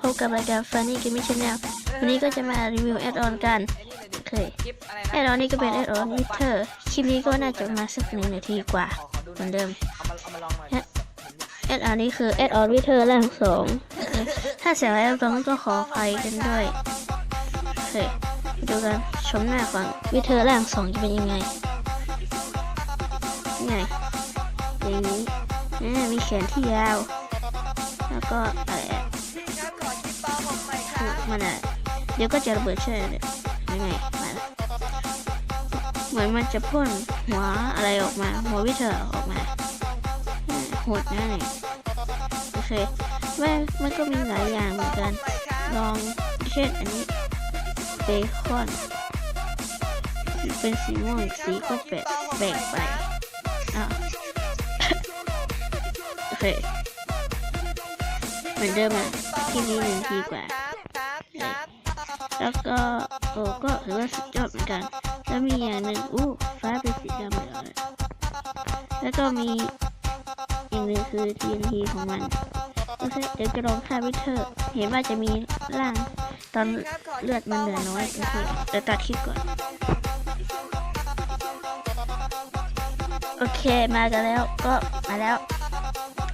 พบกับรายการ Funny Gaming Channel วันนี้ก็จะมารีวิวแอดออนกันโอเคคลิปอะไรแอดออนนี้ก็เป็นแอดออนวิเทอร์คลิปนี้ก็น่าจะมาสักหนึ่งนาทีกว่าเหมือนเดิมแอดออนนี้คือแอดออนวิเทอร์แร่งสองถ้าเสียงอะไรตรงก็ขออภัยกันด้วยโอเคไปดูกันชมหน้าของวิเทอร์แร่งสองจะเป็นยังไงยังไงอย่างนี้อ่มีแขนที่ยาว แล้วก็อะไร มันอะเดี๋ยวก็จะระเบิดใช่ไหมเนี่ยยังไงมาละเหมือนมันจะพ่นหัวอะไรออกมา หัววิเทอร์ออกมาโหดนะเนี่ยโอเคแม่มันก็มีหลายอย่างเหมือนกัน ลองเช่นอันนี้เบคอนเป็นสีม่วงสีก็แปลกแบ่งไปอ้าวโอเคเหมือนเดิมอะที่นี้หนึ่งทีกว่า ครับครับแล้วก็โอ้ก็ถือว่าสุดยอดเหมือนกัน แล้วมีอย่างหนึ่งอู้ฟ้าเป็นสีดำเลยแล้วก็มีอีกหนึ่งคือ TNT ของมันโอเคเดี๋ยวจะลองฆ่าวิเทอร์เห็นว่าจะมีร่างตอนเลือดมันเหลือน้อยโอเคเดี๋ยวตัดคลิปก่อน โอเคมากันแล้วก็มาแล้ว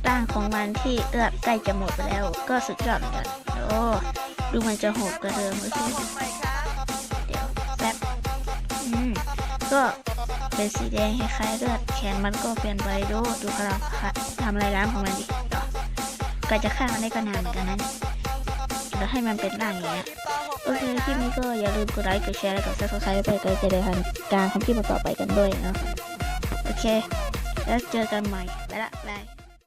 ร่างของมันที่เลือดใกล้จะหมดไปแล้ว ก็สุดยอดเหมือนกันโอ้ ดูมันจะโหดกว่าเดิมโอเคต่อผมหน่อยครับเดี๋ยวแป๊บอืมก็เป็นสีแดงคล้ายๆเลือดแขนมันก็เปลี่ยนไปดูดูพลังค่ะทำอะไรร้านของมันดิต่อก็จะฆ่ามันได้ก็นานเหมือนกันนะเนี่ยแล้วให้มันเป็นร่างอย่างเงี้ยโอเคคลิปนี้ก็อย่าลืมกดไลค์กดแชร์และกด subscribe ไปก็จะได้ทันการทำคลิปต่อไปกันด้วยนะโอเค แล้วเจอกันใหม่ไปละบาย